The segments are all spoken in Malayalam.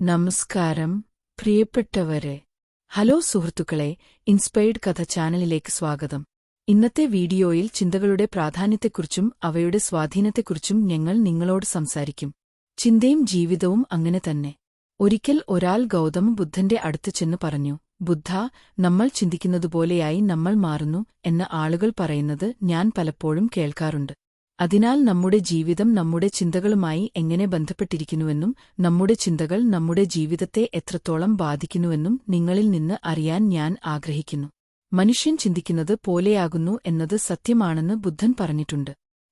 നമസ്കാരം പ്രിയപ്പെട്ടവരെ. ഹലോ സുഹൃത്തുക്കളെ ഇൻസ്പയർഡ് കഥ ചാനലിലേക്ക് സ്വാഗതം. ഇന്നത്തെ വീഡിയോയിൽ ചിന്തകളുടെ പ്രാധാന്യത്തെക്കുറിച്ചും അവയുടെ സ്വാധീനത്തെക്കുറിച്ചും ഞങ്ങൾ നിങ്ങളോട് സംസാരിക്കും. ചിന്തയും ജീവിതവും അങ്ങനെ തന്നെ. ഒരിക്കൽ ഒരാൾ ഗൗതമ ബുദ്ധന്റെ അടുത്ത് ചെന്ന് പറഞ്ഞു ബുദ്ധ നമ്മൾ ചിന്തിക്കുന്നതുപോലെയായി നമ്മൾ മാറുന്നു എന്ന ആളുകൾ പറയുന്നത് ഞാൻ പലപ്പോഴും കേൾക്കാറുണ്ട്. അതിനാൽ നമ്മുടെ ജീവിതം നമ്മുടെ ചിന്തകളുമായി എങ്ങനെ ബന്ധപ്പെട്ടിരിക്കുന്നുവെന്നും നമ്മുടെ ചിന്തകൾ നമ്മുടെ ജീവിതത്തെ എത്രത്തോളം ബാധിക്കുന്നുവെന്നും നിങ്ങളിൽ നിന്ന് അറിയാൻ ഞാൻ ആഗ്രഹിക്കുന്നു. മനുഷ്യൻ ചിന്തിക്കുന്നത് പോലെയാകുന്നു എന്നത് സത്യമാണെന്ന് ബുദ്ധൻ പറഞ്ഞിട്ടുണ്ട്.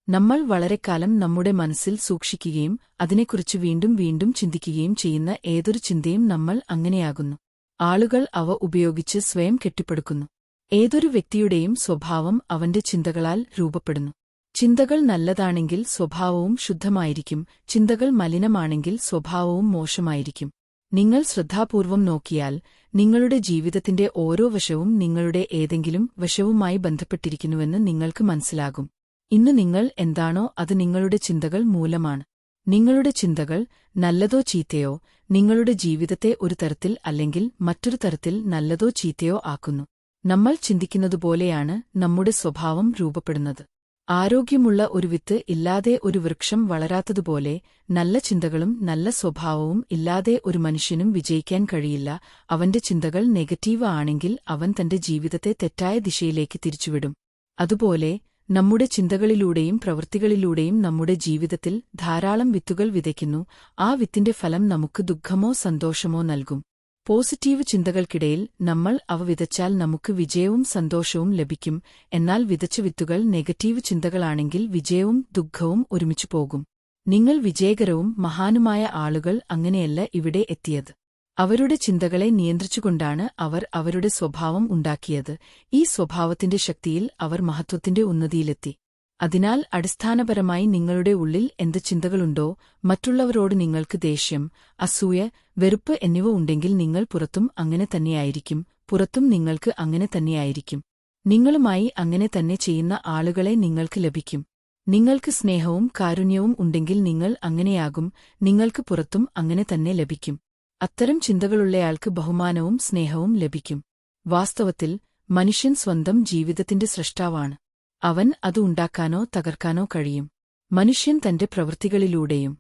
നമ്മൾ വളരെക്കാലം നമ്മുടെ മനസ്സിൽ സൂക്ഷിക്കുകയും അതിനെക്കുറിച്ച് വീണ്ടും വീണ്ടും ചിന്തിക്കുകയും ചെയ്യുന്ന ഏതൊരു ചിന്തയും നമ്മൾ അങ്ങനെയാകുന്നു. ആളുകൾ അവ ഉപയോഗിച്ച് സ്വയം കെട്ടിപ്പടുക്കുന്നു. ഏതൊരു വ്യക്തിയുടെയും സ്വഭാവം അവന്റെ ചിന്തകളാൽ രൂപപ്പെടുന്നു. ചിന്തകൾ നല്ലതാണെങ്കിൽ സ്വഭാവവും ശുദ്ധമായിരിക്കും. ചിന്തകൾ മലിനമാണെങ്കിൽ സ്വഭാവവും മോശമായിരിക്കും. നിങ്ങൾ ശ്രദ്ധാപൂർവം നോക്കിയാൽ നിങ്ങളുടെ ജീവിതത്തിന്റെ ഓരോ വശവും നിങ്ങളുടെ ഏതെങ്കിലും വശവുമായി ബന്ധപ്പെട്ടിരിക്കുന്നുവെന്ന് നിങ്ങൾക്ക് മനസ്സിലാകും. ഇന്ന് നിങ്ങൾ എന്താണോ അത് നിങ്ങളുടെ ചിന്തകൾ മൂലമാണ്. നിങ്ങളുടെ ചിന്തകൾ നല്ലതോ ചീത്തയോ നിങ്ങളുടെ ജീവിതത്തെ ഒരു തരത്തിൽ അല്ലെങ്കിൽ മറ്റൊരു തരത്തിൽ നല്ലതോ ചീത്തയോ ആക്കുന്നു. നമ്മൾ ചിന്തിക്കുന്നതുപോലെയാണ് നമ്മുടെ സ്വഭാവം രൂപപ്പെടുന്നത്. ആരോഗ്യമുള്ള ഒരു വിത്ത് ഇല്ലാതെ ഒരു വൃക്ഷം വളരാത്തതുപോലെ നല്ല ചിന്തകളും നല്ല സ്വഭാവവും ഇല്ലാതെ ഒരു മനുഷ്യനും വിജയിക്കാൻ കഴിയില്ല. അവന്റെ ചിന്തകൾ നെഗറ്റീവ് ആണെങ്കിൽ അവൻ തന്റെ ജീവിതത്തെ തെറ്റായ ദിശയിലേക്ക് തിരിച്ചുവിടും. അതുപോലെ നമ്മുടെ ചിന്തകളിലൂടെയും പ്രവൃത്തികളിലൂടെയും നമ്മുടെ ജീവിതത്തിൽ ധാരാളം വിത്തുകൾ വിതയ്ക്കുന്നു. ആ വിത്തിന്റെ ഫലം നമുക്ക് ദുഃഖമോ സന്തോഷമോ നൽകും. പോസിറ്റീവ് ചിന്തകൾക്കിടയിൽ നമ്മൾ അവ വിതച്ചാൽ നമുക്ക് വിജയവും സന്തോഷവും ലഭിക്കും. എന്നാൽ വിതച്ച വിത്തുകൾ നെഗറ്റീവ് ചിന്തകളാണെങ്കിൽ വിജയവും ദുഃഖവും ഒരുമിച്ചു പോകും. നിങ്ങൾ വിജയകരവും മഹാനുമായ ആളുകൾ അങ്ങനെയല്ല ഇവിടെ എത്തിയത്. അവരുടെ ചിന്തകളെ നിയന്ത്രിച്ചുകൊണ്ടാണ് അവർ അവരുടെ സ്വഭാവം ഉണ്ടാക്കിയത്. ഈ സ്വഭാവത്തിന്റെ ശക്തിയിൽ അവർ മഹത്വത്തിന്റെ ഉന്നതിയിലെത്തി. അതിനാൽ അടിസ്ഥാനപരമായി നിങ്ങളുടെ ഉള്ളിൽ എന്ത് ചിന്തകളുണ്ടോ മറ്റുള്ളവരോട് നിങ്ങൾക്ക് ദേഷ്യം അസൂയ വെറുപ്പ് എന്നിവ ഉണ്ടെങ്കിൽ നിങ്ങൾ പുറത്തും അങ്ങനെ തന്നെയായിരിക്കും പുറത്തും നിങ്ങൾക്ക് അങ്ങനെ തന്നെയായിരിക്കും. നിങ്ങളുമായി അങ്ങനെ തന്നെ ചെയ്യുന്ന ആളുകളെ നിങ്ങൾക്ക് ലഭിക്കും. നിങ്ങൾക്ക് സ്നേഹവും കാരുണ്യവും ഉണ്ടെങ്കിൽ നിങ്ങൾ അങ്ങനെയാകും നിങ്ങൾക്ക് പുറത്തും അങ്ങനെ തന്നെ ലഭിക്കും. അത്തരം ചിന്തകളുള്ളയാൾക്ക് ബഹുമാനവും സ്നേഹവും ലഭിക്കും. വാസ്തവത്തിൽ മനുഷ്യൻ സ്വന്തം ജീവിതത്തിന്റെ സൃഷ്ടാവാണ് അവൻ അത് ഉണ്ടാക്കാനോ തകർക്കാനോ കഴിയും. മനുഷ്യൻ തന്റെ പ്രവൃത്തികളിലൂടെയും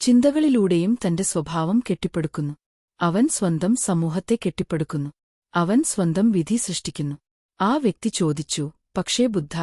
ചിന്തകളിലൂടെയും തന്റെ സ്വഭാവം കെട്ടിപ്പടുക്കുന്നു. അവൻ സ്വന്തം സമൂഹത്തെ കെട്ടിപ്പടുക്കുന്നു. അവൻ സ്വന്തം വിധി സൃഷ്ടിക്കുന്നു. ആ വ്യക്തി ചോദിച്ചു പക്ഷേ ബുദ്ധ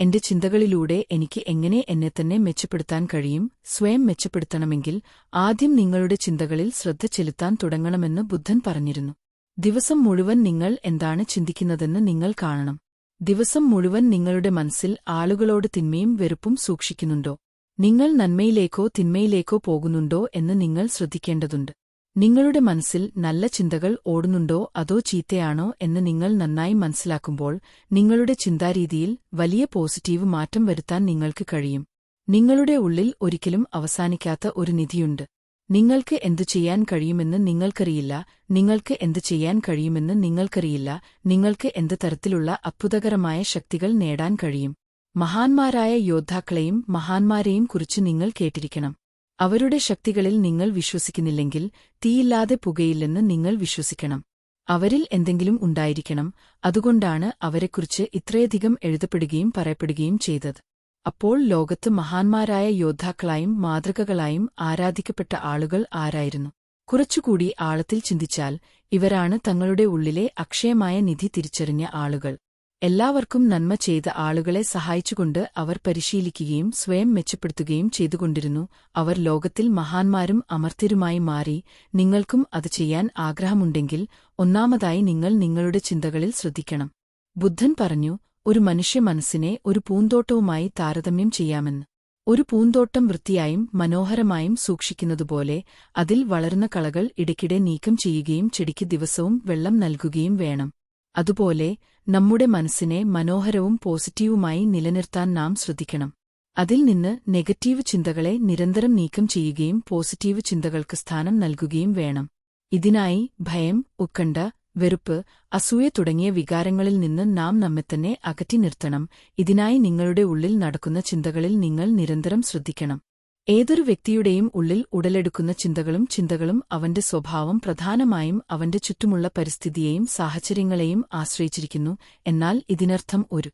എന്റെ ചിന്തകളിലൂടെ എനിക്ക് എങ്ങനെ എന്നെ തന്നെ മെച്ചപ്പെടുത്താൻ കഴിയും? സ്വയം മെച്ചപ്പെടുത്തണമെങ്കിൽ ആദ്യം നിങ്ങളുടെ ചിന്തകളിൽ ശ്രദ്ധ ചെലുത്താൻ തുടങ്ങണമെന്ന് ബുദ്ധൻ പറഞ്ഞിരുന്നു. ദിവസം മുഴുവൻ നിങ്ങൾ എന്താണ് ചിന്തിക്കുന്നതെന്ന് നിങ്ങൾ കാണണം. ദിവസം മുഴുവൻ നിങ്ങളുടെ മനസ്സിൽ ആളുകളോട് തിന്മയും വെറുപ്പും സൂക്ഷിക്കുന്നുണ്ടോ? നിങ്ങൾ നന്മയിലേക്കോ തിന്മയിലേക്കോ പോകുന്നുണ്ടോ എന്ന് നിങ്ങൾ ശ്രദ്ധിക്കേണ്ടതുണ്ട്. നിങ്ങളുടെ മനസ്സിൽ നല്ല ചിന്തകൾ ഓടുന്നുണ്ടോ അതോ ചീത്തയാണോ എന്ന് നിങ്ങൾ നന്നായി മനസ്സിലാക്കുമ്പോൾ നിങ്ങളുടെ ചിന്താരീതിയിൽ വലിയ പോസിറ്റീവ് മാറ്റം വരുത്താൻ നിങ്ങൾക്ക് കഴിയും. നിങ്ങളുടെ ഉള്ളിൽ ഒരിക്കലും അവസാനിക്കാത്ത ഒരു നിധിയുണ്ട്. നിങ്ങൾക്ക് എന്തു ചെയ്യാൻ കഴിയുമെന്ന് നിങ്ങൾക്കറിയില്ല നിങ്ങൾക്ക് എന്തു ചെയ്യാൻ കഴിയുമെന്ന് നിങ്ങൾക്കറിയില്ല നിങ്ങൾക്ക് എന്ത് തരത്തിലുള്ള അത്ഭുതകരമായ ശക്തികൾ നേടാൻ കഴിയും. മഹാന്മാരായ യോദ്ധാക്കളെയും മഹാന്മാരെയും കുറിച്ച് നിങ്ങൾ കേട്ടിരിക്കണം. അവരുടെ ശക്തികളിൽ നിങ്ങൾ വിശ്വസിക്കുന്നില്ലെങ്കിൽ തീയില്ലാതെ പുകയില്ലെന്ന് നിങ്ങൾ വിശ്വസിക്കണം. അവരിൽ എന്തെങ്കിലും ഉണ്ടായിരിക്കണം അതുകൊണ്ടാണ് അവരെക്കുറിച്ച് ഇത്രയധികം എഴുതപ്പെടുകയും പറയപ്പെടുകയും ചെയ്തത്. അപ്പോൾ ലോകത്ത് മഹാന്മാരായ യോദ്ധാക്കളായും മാതൃകകളായും ആരാധിക്കപ്പെട്ട ആളുകൾ ആരായിരുന്നു? കുറച്ചുകൂടി ആഴത്തിൽ ചിന്തിച്ചാൽ ഇവരാണ് തങ്ങളുടെ ഉള്ളിലെ അക്ഷയമായ നിധി തിരിച്ചറിഞ്ഞ ആളുകൾ. എല്ലാവർക്കും നന്മ ചെയ്ത ആളുകളെ സഹായിച്ചുകൊണ്ട് അവർ പരിശീലിക്കുകയും സ്വയം മെച്ചപ്പെടുത്തുകയും ചെയ്തുകൊണ്ടിരുന്നു. അവർ ലോകത്തിൽ മഹാന്മാരും അമർത്യരുമായി മാറി നിങ്ങൾക്കും അത് ചെയ്യാൻ ആഗ്രഹമുണ്ടെങ്കിൽ ഒന്നാമതായി നിങ്ങൾ നിങ്ങളുടെ ചിന്തകളിൽ ശ്രദ്ധിക്കണം. ബുദ്ധൻ പറഞ്ഞു ഒരു മനുഷ്യ മനസ്സിനെ ഒരു പൂന്തോട്ടവുമായി താരതമ്യം ചെയ്യാമെന്ന്. ഒരു പൂന്തോട്ടം വൃത്തിയായും മനോഹരമായും സൂക്ഷിക്കുന്നതുപോലെ അതിൽ വളരുന്ന കളകൾ ഇടയ്ക്കിടെ നീക്കം ചെയ്യുകയും ചെടിക്ക് ദിവസവും വെള്ളം നൽകുകയും വേണം. അതുപോലെ നമ്മുടെ മനസ്സിനെ മനോഹരവും പോസിറ്റീവുമായി നിലനിർത്താൻ നാം ശ്രദ്ധിക്കണം. അതിൽ നിന്ന് നെഗറ്റീവ് ചിന്തകളെ നിരന്തരം നീക്കം ചെയ്യുകയും പോസിറ്റീവ് ചിന്തകൾക്ക് സ്ഥാനം നൽകുകയും വേണം. ഇതിനായി ഭയം ഉത്കണ്ഠ വെറുപ്പ് അസൂയ തുടങ്ങിയ വികാരങ്ങളിൽ നിന്ന് നാം നമ്മെത്തന്നെ അകറ്റി നിർത്തണം. ഇതിനായി നിങ്ങളുടെ ഉള്ളിൽ നടക്കുന്ന ചിന്തകളിൽ നിങ്ങൾ നിരന്തരം ശ്രദ്ധിക്കണം. ഏതൊരു വ്യക്തിയുടെയും ഉള്ളിൽ ഉടലെടുക്കുന്ന ചിന്തകളും ചിന്തകളും അവന്റെ സ്വഭാവം പ്രധാനമായും അവന്റെ ചുറ്റുമുള്ള പരിസ്ഥിതിയെയും സാഹചര്യങ്ങളെയും ആശ്രയിച്ചിരിക്കുന്നു. എന്നാൽ ഇതിനർത്ഥം ഒരു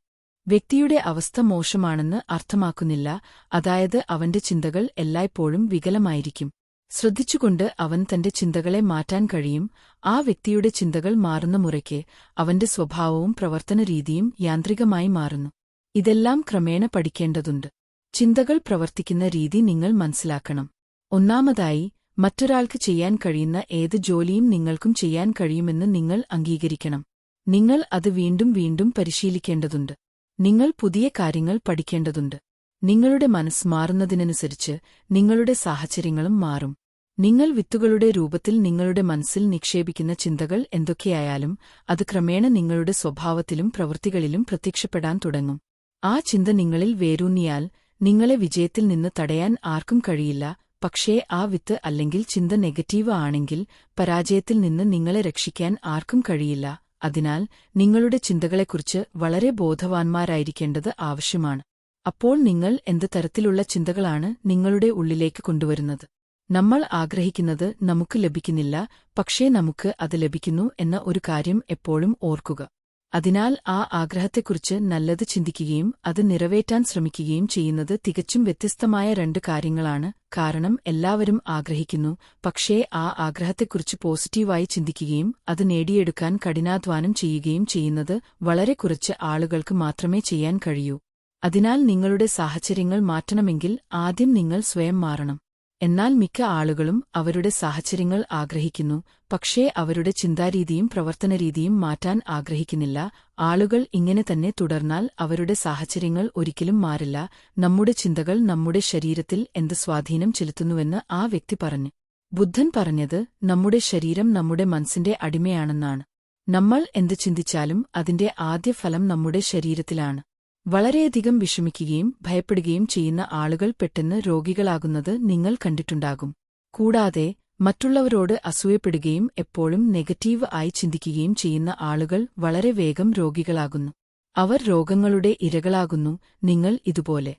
വ്യക്തിയുടെ അവസ്ഥ മോശമാണെന്ന് അർത്ഥമാക്കുന്നില്ല. അതായത് അവന്റെ ചിന്തകൾ എല്ലായ്പ്പോഴും വികലമായിരിക്കും. ശ്രദ്ധിച്ചുകൊണ്ട് അവൻ തന്റെ ചിന്തകളെ മാറ്റാൻ കഴിയും. ആ വ്യക്തിയുടെ ചിന്തകൾ മാറുന്ന മുറയ്ക്ക് അവന്റെ സ്വഭാവവും പ്രവർത്തനരീതിയും യാന്ത്രികമായി മാറുന്നു. ഇതെല്ലാം ക്രമേണ പഠിക്കേണ്ടതുണ്ട്. ചിന്തകൾ പ്രവർത്തിക്കുന്ന രീതി നിങ്ങൾ മനസ്സിലാക്കണം. ഒന്നാമതായി മറ്റൊരാൾക്ക് ചെയ്യാൻ കഴിയുന്ന ഏത് ജോലിയും നിങ്ങൾക്കും ചെയ്യാൻ കഴിയുമെന്ന് നിങ്ങൾ അംഗീകരിക്കണം. നിങ്ങൾ അത് വീണ്ടും വീണ്ടും പരിശീലിക്കേണ്ടതുണ്ട്. നിങ്ങൾ പുതിയ കാര്യങ്ങൾ പഠിക്കേണ്ടതുണ്ട്. നിങ്ങളുടെ മനസ്സ് മാറുന്നതിനനുസരിച്ച് നിങ്ങളുടെ സാഹചര്യങ്ങളും മാറും. നിങ്ങൾ വിത്തുകളുടെ രൂപത്തിൽ നിങ്ങളുടെ മനസ്സിൽ നിക്ഷേപിക്കുന്ന ചിന്തകൾ എന്തൊക്കെയായാലും അത് ക്രമേണ നിങ്ങളുടെ സ്വഭാവത്തിലും പ്രവൃത്തികളിലും പ്രത്യക്ഷപ്പെടാൻ തുടങ്ങും. ആ ചിന്ത നിങ്ങളിൽ വേരൂന്നിയാൽ നിങ്ങളെ വിജയത്തിൽ നിന്ന് തടയാൻ ആർക്കും കഴിയില്ല. പക്ഷേ ആ വിത്ത് അല്ലെങ്കിൽ ചിന്ത നെഗറ്റീവ് ആണെങ്കിൽ പരാജയത്തിൽ നിന്ന് നിങ്ങളെ രക്ഷിക്കാൻ ആർക്കും കഴിയില്ല. അതിനാൽ നിങ്ങളുടെ ചിന്തകളെക്കുറിച്ച് വളരെ ബോധവാന്മാരായിരിക്കേണ്ടത് ആവശ്യമാണ്. അപ്പോൾ നിങ്ങൾ എന്ത് തരത്തിലുള്ള ചിന്തകളാണ് നിങ്ങളുടെ ഉള്ളിലേക്ക് കൊണ്ടുവരുന്നത്? നമ്മൾ ആഗ്രഹിക്കുന്നത് നമുക്ക് ലഭിക്കുന്നില്ല പക്ഷേ നമുക്ക് അത് ലഭിക്കുന്നു എന്ന ഒരു കാര്യം എപ്പോഴും ഓർക്കുക. അതിനാൽ ആ ആഗ്രഹത്തെക്കുറിച്ച് നല്ലത് ചിന്തിക്കുകയും അത് നിറവേറ്റാൻ ശ്രമിക്കുകയും ചെയ്യുന്നത് തികച്ചും വ്യത്യസ്തമായ രണ്ട് കാര്യങ്ങളാണ്. കാരണം എല്ലാവരും ആഗ്രഹിക്കുന്നു പക്ഷേ ആ ആഗ്രഹത്തെക്കുറിച്ച് പോസിറ്റീവായി ചിന്തിക്കുകയും അത് നേടിയെടുക്കാൻ കഠിനാധ്വാനം ചെയ്യുകയും ചെയ്യുന്നത് വളരെ കുറച്ച് ആളുകൾക്ക് മാത്രമേ ചെയ്യാൻ കഴിയൂ. അതിനാൽ നിങ്ങളുടെ സാഹചര്യങ്ങൾ മാറ്റണമെങ്കിൽ ആദ്യം നിങ്ങൾ സ്വയം മാറണം. എന്നാൽ മിക്ക ആളുകളും അവരുടെ സാഹചര്യങ്ങൾ ആഗ്രഹിക്കുന്നു. പക്ഷേ അവരുടെ ചിന്താരീതിയും പ്രവർത്തനരീതിയും മാറ്റാൻ ആഗ്രഹിക്കുന്നില്ല. ആളുകൾ ഇങ്ങനെ തന്നെ തുടർന്നാൽ അവരുടെ സാഹചര്യങ്ങൾ ഒരിക്കലും മാറില്ല. നമ്മുടെ ചിന്തകൾ നമ്മുടെ ശരീരത്തിൽ എന്ത് സ്വാധീനം ചെലുത്തുന്നുവെന്ന് ആ വ്യക്തി പറഞ്ഞു. ബുദ്ധൻ പറഞ്ഞത് നമ്മുടെ ശരീരം നമ്മുടെ മനസ്സിന്റെ അടിമയാണെന്നാണ്. നമ്മൾ എന്ത് ചിന്തിച്ചാലും അതിന്റെ ആദ്യ ഫലം നമ്മുടെ ശരീരത്തിലാണ്. വളരെയധികം വിഷമിക്കുകയും ഭയപ്പെടുകയും ചെയ്യുന്ന ആളുകൾ പെട്ടെന്ന് രോഗികളാകുന്നത് നിങ്ങൾ കണ്ടിട്ടുണ്ടാകും. കൂടാതെ മറ്റുള്ളവരോട് അസൂയപ്പെടുകയും എപ്പോഴും നെഗറ്റീവ് ആയി ചിന്തിക്കുകയും ചെയ്യുന്ന ആളുകൾ വളരെ വേഗം രോഗികളാകുന്നു. അവർ രോഗങ്ങളുടെ ഇരകളാകുന്നു നിങ്ങൾ ഇതുപോലെ.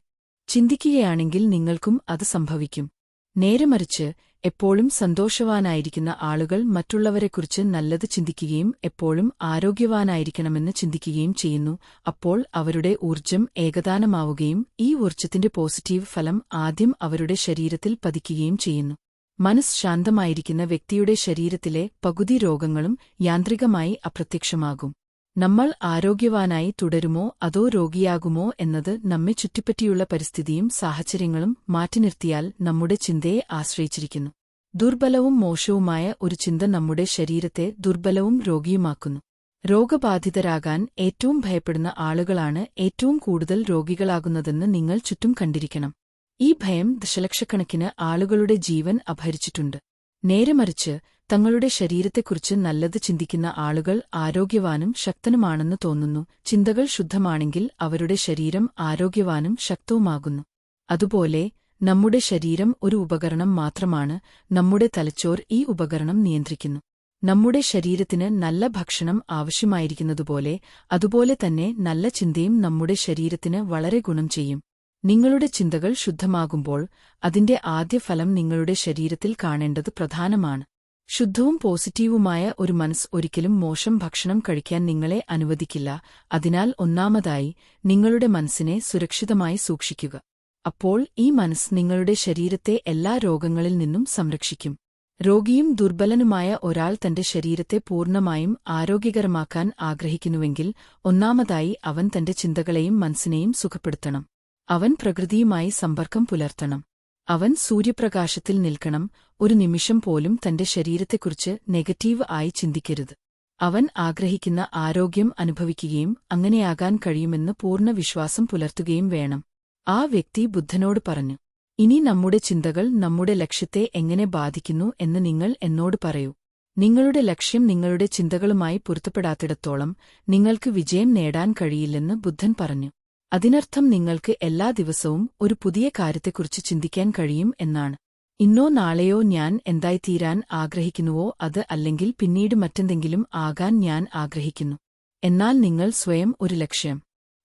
ചിന്തിക്കുകയാണെങ്കിൽ നിങ്ങൾക്കും അത് സംഭവിക്കും. നേരെമറിച്ച് എപ്പോഴും സന്തോഷവാനായിരിക്കുന്ന ആളുകൾ മറ്റുള്ളവരെക്കുറിച്ച് നല്ലത് ചിന്തിക്കുകയും എപ്പോഴും ആരോഗ്യവാനായിരിക്കണമെന്ന് ചിന്തിക്കുകയും ചെയ്യുന്നു. അപ്പോൾ അവരുടെ ഊർജം ഏകദാനമാവുകയും ഈ ഊർജത്തിന്റെ പോസിറ്റീവ് ഫലം ആദ്യം അവരുടെ ശരീരത്തിൽ പതിക്കുകയും ചെയ്യുന്നു. മനസ് ശാന്തമായിരിക്കുന്ന വ്യക്തിയുടെ ശരീരത്തിലെ പകുതി രോഗങ്ങളും യാന്ത്രികമായി അപ്രത്യക്ഷമാകും. നമ്മൾ ആരോഗ്യവാനായി തുടരുമോ അതോ രോഗിയാകുമോ എന്നത് നമ്മെ ചുറ്റിപ്പറ്റിയുള്ള പരിസ്ഥിതിയും സാഹചര്യങ്ങളും മാറ്റിനിർത്തിയാൽ നമ്മുടെ ചിന്തയെ ആശ്രയിച്ചിരിക്കുന്നു. ദുർബലവും മോശവുമായ ഒരു ചിന്ത നമ്മുടെ ശരീരത്തെ ദുർബലവും രോഗിയുമാക്കുന്നു. രോഗബാധിതരാകാൻ ഏറ്റവും ഭയപ്പെടുന്ന ആളുകളാണ് ഏറ്റവും കൂടുതൽ രോഗികളാകുന്നതെന്ന് നിങ്ങൾ ചുറ്റും കണ്ടിരിക്കണം. ഈ ഭയം ദശലക്ഷക്കണക്കിന് ആളുകളുടെ ജീവൻ അപഹരിച്ചിട്ടുണ്ട്. നേരെമറിച്ച് തങ്ങളുടെ ശരീരത്തെക്കുറിച്ച് നല്ലത് ചിന്തിക്കുന്ന ആളുകൾ ആരോഗ്യവാനും ശക്തനുമാണെന്ന് തോന്നുന്നു. ചിന്തകൾ ശുദ്ധമാണെങ്കിൽ അവരുടെ ശരീരം ആരോഗ്യവാനും ശക്തവുമാകുന്നു. അതുപോലെ നമ്മുടെ ശരീരം ഒരു ഉപകരണം മാത്രമാണ്. നമ്മുടെ തലച്ചോർ ഈ ഉപകരണം നിയന്ത്രിക്കുന്നു. നമ്മുടെ ശരീരത്തിന് നല്ല ഭക്ഷണം ആവശ്യമായിരിക്കുന്നതുപോലെ അതുപോലെ തന്നെ നല്ല ചിന്തയും നമ്മുടെ ശരീരത്തിന് വളരെ ഗുണം ചെയ്യും. നിങ്ങളുടെ ചിന്തകൾ ശുദ്ധമാകുമ്പോൾ അതിന്റെ ആദ്യ ഫലം നിങ്ങളുടെ ശരീരത്തിൽ കാണേണ്ടത് പ്രധാനമാണ്. ശുദ്ധവും പോസിറ്റീവുമായ ഒരു മനസ് ഒരിക്കലും മോശം ഭക്ഷണം കഴിക്കാൻ നിങ്ങളെ അനുവദിക്കില്ല. അതിനാൽ ഒന്നാമതായി നിങ്ങളുടെ മനസ്സിനെ സുരക്ഷിതമായി സൂക്ഷിക്കുക. അപ്പോൾ ഈ മനസ്സ് നിങ്ങളുടെ ശരീരത്തെ എല്ലാ രോഗങ്ങളിൽ നിന്നും സംരക്ഷിക്കും. രോഗിയും ദുർബലനുമായ ഒരാൾ തന്റെ ശരീരത്തെ പൂർണമായും ആരോഗ്യകരമാക്കാൻ ആഗ്രഹിക്കുന്നുവെങ്കിൽ ഒന്നാമതായി അവൻ തന്റെ ചിന്തകളെയും മനസ്സിനെയും സുഖപ്പെടുത്തണം. അവൻ പ്രകൃതിയുമായി സമ്പർക്കം പുലർത്തണം. അവൻ സൂര്യപ്രകാശത്തിൽ നിൽക്കണം ഒരു നിമിഷം പോലും തന്റെ ശരീരത്തെക്കുറിച്ച് നെഗറ്റീവ് ആയി ചിന്തിക്കരുത്. അവൻ ആഗ്രഹിക്കുന്ന ആരോഗ്യം അനുഭവിക്കുകയും അങ്ങനെയാകാൻ കഴിയുമെന്ന് പൂർണ വിശ്വാസം പുലർത്തുകയും വേണം. ആ വ്യക്തി ബുദ്ധനോട് പറഞ്ഞു ഇനി നമ്മുടെ ചിന്തകൾ നമ്മുടെ ലക്ഷ്യത്തെ എങ്ങനെ ബാധിക്കുന്നു എന്ന് നിങ്ങൾ എന്നോട് പറയൂ. നിങ്ങളുടെ ലക്ഷ്യം നിങ്ങളുടെ ചിന്തകളുമായി പൊരുത്തപ്പെടാത്തിടത്തോളം നിങ്ങൾക്ക് വിജയം നേടാൻ കഴിയില്ലെന്ന് ബുദ്ധൻ പറഞ്ഞു. അതിനർത്ഥം നിങ്ങൾക്ക് എല്ലാ ദിവസവും ഒരു പുതിയ കാര്യത്തെക്കുറിച്ച് ചിന്തിക്കാൻ കഴിയും എന്നാണ്. ഇന്നോ നാളെയോ ഞാൻ എന്തായിത്തീരാൻ ആഗ്രഹിക്കുന്നുവോ അത് അല്ലെങ്കിൽ പിന്നീട് മറ്റെന്തെങ്കിലും ആകാൻ ഞാൻ ആഗ്രഹിക്കുന്നു. എന്നാൽ നിങ്ങൾ സ്വയം ഒരു ലക്ഷ്യം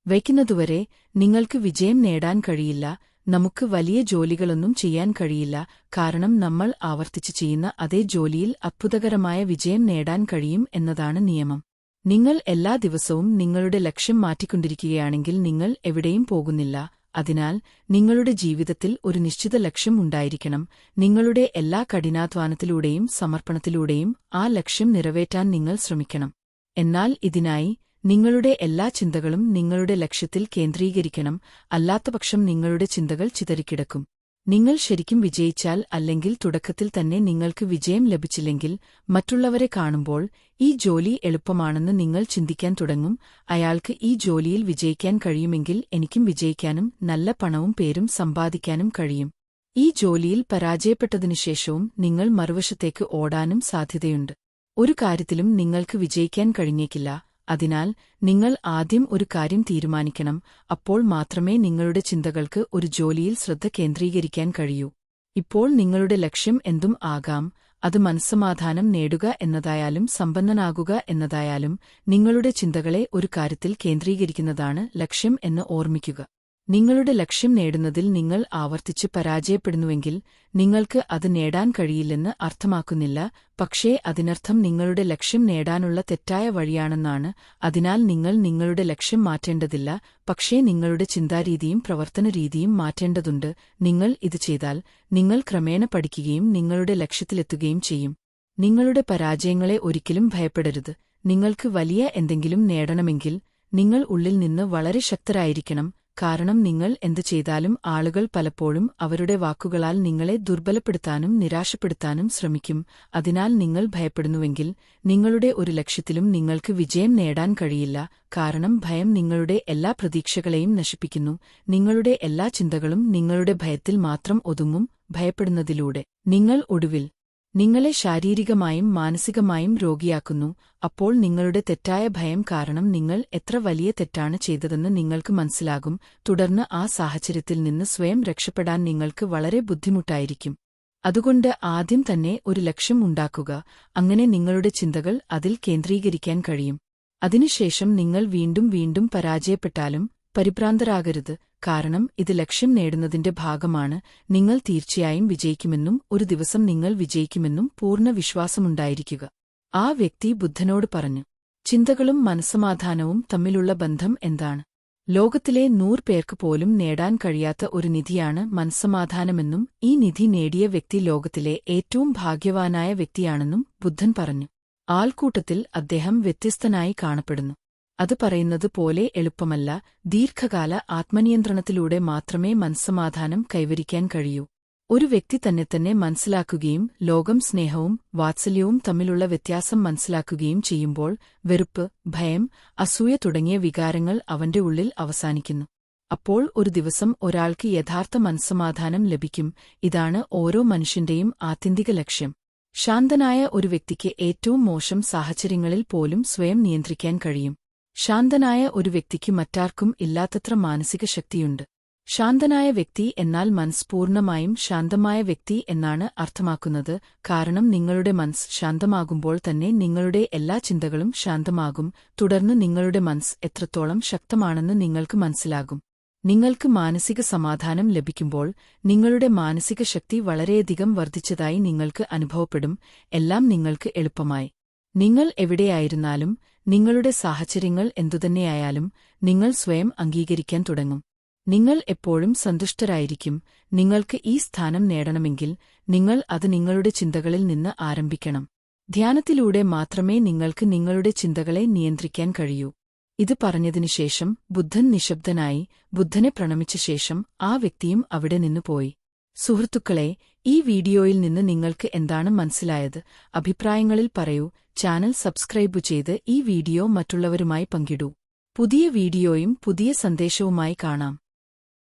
വയ്ക്കുന്നതുവരെ നിങ്ങൾക്ക് വിജയം നേടാൻ കഴിയില്ല നമുക്ക് വലിയ ജോലികളൊന്നും ചെയ്യാൻ കഴിയില്ല കാരണം നമ്മൾ ആവർത്തിച്ച് ചെയ്യുന്ന അതേ ജോലിയിൽ അത്ഭുതകരമായ വിജയം നേടാൻ കഴിയും എന്നതാണ് നിയമം. നിങ്ങൾ എല്ലാ ദിവസവും നിങ്ങളുടെ ലക്ഷ്യം മാറ്റിക്കൊണ്ടിരിക്കുകയാണെങ്കിൽ നിങ്ങൾ എവിടെയും പോകുന്നില്ല. അതിനാൽ നിങ്ങളുടെ ജീവിതത്തിൽ ഒരു നിശ്ചിത ലക്ഷ്യം ഉണ്ടായിരിക്കണം. നിങ്ങളുടെ എല്ലാ കഠിനാധ്വാനത്തിലൂടെയും സമർപ്പണത്തിലൂടെയും ആ ലക്ഷ്യം നിറവേറ്റാൻ നിങ്ങൾ ശ്രമിക്കണം. എന്നാൽ ഇതിനായി നിങ്ങളുടെ എല്ലാ ചിന്തകളും നിങ്ങളുടെ ലക്ഷ്യത്തിൽ കേന്ദ്രീകരിക്കണം. അല്ലാത്തപക്ഷം നിങ്ങളുടെ ചിന്തകൾ ചിതറിക്കിടക്കും. നിങ്ങൾ ശരിക്കും വിജയിച്ചാൽ അല്ലെങ്കിൽ തുടക്കത്തിൽ തന്നെ നിങ്ങൾക്ക് വിജയം ലഭിച്ചില്ലെങ്കിൽ മറ്റുള്ളവരെ കാണുമ്പോൾ ഈ ജോലി എളുപ്പമാണെന്ന് നിങ്ങൾ ചിന്തിക്കാൻ തുടങ്ങും. അയാൾക്ക് ഈ ജോലിയിൽ വിജയിക്കാൻ കഴിയുമെങ്കിൽ എനിക്കും വിജയിക്കാനും നല്ല പണവും പേരും സമ്പാദിക്കാനും കഴിയും. ഈ ജോലിയിൽ പരാജയപ്പെട്ടതിനുശേഷവും നിങ്ങൾ മറുവശത്തേക്ക് ഓടാനും സാധ്യതയുണ്ട്. ഒരു കാര്യത്തിലും നിങ്ങൾക്ക് വിജയിക്കാൻ കഴിഞ്ഞേക്കില്ല. അതിനാൽ നിങ്ങൾ ആദ്യം ഒരു കാര്യം തീരുമാനിക്കണം അപ്പോൾ മാത്രമേ നിങ്ങളുടെ ചിന്തകൾക്ക് ഒരു ജോലിയിൽ ശ്രദ്ധ കേന്ദ്രീകരിക്കാൻ കഴിയൂ. ഇപ്പോൾ നിങ്ങളുടെ ലക്ഷ്യം എന്തും ആകാം അത് മനസ്സമാധാനം നേടുക എന്നതായാലും സമ്പന്നനാകുക എന്നതായാലും നിങ്ങളുടെ ചിന്തകളെ ഒരു കാര്യത്തിൽ കേന്ദ്രീകരിക്കുന്നതാണ് ലക്ഷ്യം എന്ന് ഓർമ്മിക്കുക. നിങ്ങളുടെ ലക്ഷ്യം നേടുന്നതിൽ നിങ്ങൾ ആവർത്തിച്ച് പരാജയപ്പെടുന്നുവെങ്കിൽ നിങ്ങൾക്ക് അത് നേടാൻ കഴിയില്ലെന്ന് അർത്ഥമാക്കുന്നില്ല പക്ഷേ അതിനർത്ഥം നിങ്ങളുടെ ലക്ഷ്യം നേടാനുള്ള തെറ്റായ വഴിയാണെന്നാണ്. അതിനാൽ നിങ്ങൾ നിങ്ങളുടെ ലക്ഷ്യം മാറ്റേണ്ടതില്ല പക്ഷേ നിങ്ങളുടെ ചിന്താരീതിയും പ്രവർത്തനരീതിയും മാറ്റേണ്ടതുണ്ട്. നിങ്ങൾ ഇത് ചെയ്താൽ നിങ്ങൾ ക്രമേണ പഠിക്കുകയും നിങ്ങളുടെ ലക്ഷ്യത്തിലെത്തുകയും ചെയ്യും. നിങ്ങളുടെ പരാജയങ്ങളെ ഒരിക്കലും ഭയപ്പെടരുത്. നിങ്ങൾക്ക് വലിയ എന്തെങ്കിലും നേടണമെങ്കിൽ നിങ്ങൾ ഉള്ളിൽ നിന്ന് വളരെ ശക്തരായിരിക്കണം. കാരണം നിങ്ങൾ എന്തു ചെയ്താലും ആളുകൾ പലപ്പോഴും അവരുടെ വാക്കുകളാൽ നിങ്ങളെ ദുർബലപ്പെടുത്താനും നിരാശപ്പെടുത്താനും ശ്രമിക്കും. അതിനാൽ നിങ്ങൾ ഭയപ്പെടുന്നുവെങ്കിൽ നിങ്ങളുടെ ഒരു ലക്ഷ്യത്തിലും നിങ്ങൾക്ക് വിജയം നേടാൻ കഴിയില്ല. കാരണം ഭയം നിങ്ങളുടെ എല്ലാ പ്രതീക്ഷകളെയും നശിപ്പിക്കുന്നു. നിങ്ങളുടെ എല്ലാ ചിന്തകളും നിങ്ങളുടെ ഭയത്തിൽ മാത്രം ഒതുങ്ങും. ഭയപ്പെടുന്നതിലൂടെ നിങ്ങൾ ഒടുവിൽ നിങ്ങളെ ശാരീരികമായും മാനസികമായും രോഗിയാക്കുന്നു. അപ്പോൾ നിങ്ങളുടെ തെറ്റായ ഭയം കാരണം നിങ്ങൾ എത്ര വലിയ തെറ്റാണ് ചെയ്തതെന്ന് നിങ്ങൾക്ക് മനസ്സിലാകും. തുടർന്ന് ആ സാഹചര്യത്തിൽ നിന്ന് സ്വയം രക്ഷപ്പെടാൻ നിങ്ങൾക്ക് വളരെ ബുദ്ധിമുട്ടായിരിക്കും. അതുകൊണ്ട് ആദ്യം തന്നെ ഒരു ലക്ഷ്യം ഉണ്ടാക്കുക. അങ്ങനെ നിങ്ങളുടെ ചിന്തകൾ അതിൽ കേന്ദ്രീകരിക്കാൻ കഴിയും. അതിനുശേഷം നിങ്ങൾ വീണ്ടും വീണ്ടും പരാജയപ്പെട്ടാലും പരിഭ്രാന്തരാകരുത്. കാരണം ഇത് ലക്ഷ്യം നേടുന്നതിന്റെ ഭാഗമാണ്. നിങ്ങൾ തീർച്ചയായും വിജയിക്കുമെന്നും ഒരു ദിവസം നിങ്ങൾ വിജയിക്കുമെന്നും പൂർണ വിശ്വാസമുണ്ടായിരിക്കുക. ആ വ്യക്തി ബുദ്ധനോട് പറഞ്ഞു ചിന്തകളും മനസ്സമാധാനവും തമ്മിലുള്ള ബന്ധം എന്താണ്? ലോകത്തിലെ നൂറ് പേർക്ക് പോലും നേടാൻ കഴിയാത്ത ഒരു നിധിയാണ് മനസ്സമാധാനമെന്നും ഈ നിധി നേടിയ വ്യക്തി ലോകത്തിലെ ഏറ്റവും ഭാഗ്യവാനായ വ്യക്തിയാണെന്നും ബുദ്ധൻ പറഞ്ഞു. ആൾക്കൂട്ടത്തിൽ അദ്ദേഹം വ്യത്യസ്തനായി കാണപ്പെടുന്നു. അത് പറയുന്നത് പോലെ എളുപ്പമല്ല. ദീർഘകാല ആത്മനിയന്ത്രണത്തിലൂടെ മാത്രമേ മനസ്സമാധാനം കൈവരിക്കാൻ കഴിയൂ. ഒരു വ്യക്തി തന്നെ തന്നെ മനസ്സിലാക്കുകയും ലോകം സ്നേഹവും വാത്സല്യവും തമ്മിലുള്ള വ്യത്യാസം മനസ്സിലാക്കുകയും ചെയ്യുമ്പോൾ വെറുപ്പ് ഭയം അസൂയ തുടങ്ങിയ വികാരങ്ങൾ അവന്റെ ഉള്ളിൽ അവസാനിക്കുന്നു. അപ്പോൾ ഒരു ദിവസം ഒരാൾക്ക് യഥാർത്ഥ മനസ്സമാധാനം ലഭിക്കും. ഇതാണ് ഓരോ മനുഷ്യന്റെയും ആത്യന്തിക ലക്ഷ്യം. ശാന്തനായ ഒരു വ്യക്തിക്ക് ഏറ്റവും മോശം സാഹചര്യങ്ങളിൽ പോലും സ്വയം നിയന്ത്രിക്കാൻ കഴിയും. ശാന്തനായ ഒരു വ്യക്തിക്ക് മറ്റാർക്കും ഇല്ലാത്തത്ര മാനസിക ശക്തിയുണ്ട്. ശാന്തനായ വ്യക്തി എന്നാൽ മനസ്സ് പൂർണമായും ശാന്തമായ വ്യക്തി എന്നാണ് അർത്ഥമാക്കുന്നത്. കാരണം നിങ്ങളുടെ മനസ്സ് ശാന്തമാകുമ്പോൾ തന്നെ നിങ്ങളുടെ എല്ലാ ചിന്തകളും ശാന്തമാകും. തുടർന്ന് നിങ്ങളുടെ മനസ്സ് എത്രത്തോളം ശക്തമാണെന്ന് നിങ്ങൾക്ക് മനസ്സിലാകും. നിങ്ങൾക്ക് മാനസിക സമാധാനം ലഭിക്കുമ്പോൾ നിങ്ങളുടെ മാനസിക ശക്തി വളരെയധികം വർദ്ധിച്ചതായി നിങ്ങൾക്ക് അനുഭവപ്പെടും. എല്ലാം നിങ്ങൾക്ക് എളുപ്പമായി. നിങ്ങൾ എവിടെയായിരുന്നാലും നിങ്ങളുടെ സാഹചര്യങ്ങൾ എന്തുതന്നെയായാലും നിങ്ങൾ സ്വയം അംഗീകരിക്കാൻ തുടങ്ങും. നിങ്ങൾ എപ്പോഴും സന്തുഷ്ടരായിരിക്കും. നിങ്ങൾക്ക് ഈ സ്ഥാനം നേടണമെങ്കിൽ നിങ്ങൾ അത് നിങ്ങളുടെ ചിന്തകളിൽ നിന്ന് ആരംഭിക്കണം. ധ്യാനത്തിലൂടെ മാത്രമേ നിങ്ങൾക്ക് നിങ്ങളുടെ ചിന്തകളെ നിയന്ത്രിക്കാൻ കഴിയൂ. ഇത് പറഞ്ഞതിനുശേഷം ബുദ്ധൻ നിശബ്ദനായി ബുദ്ധനെ പ്രണമിച്ച ശേഷം ആ വ്യക്തിയും അവിടെ നിന്ന് പോയി. സുഹൃത്തുക്കളെ ഈ വീഡിയോയിൽ നിന്ന് നിങ്ങൾക്ക് എന്താണ് മനസ്സിലായത്? അഭിപ്രായങ്ങളിൽ പറയൂ. ചാനൽ സബ്സ്ക്രൈബ് ചെയ്ത് ഈ വീഡിയോ മറ്റുള്ളവരുമായി പങ്കിടൂ. പുതിയ വീഡിയോയും പുതിയ സന്ദേശവുമായി കാണാം.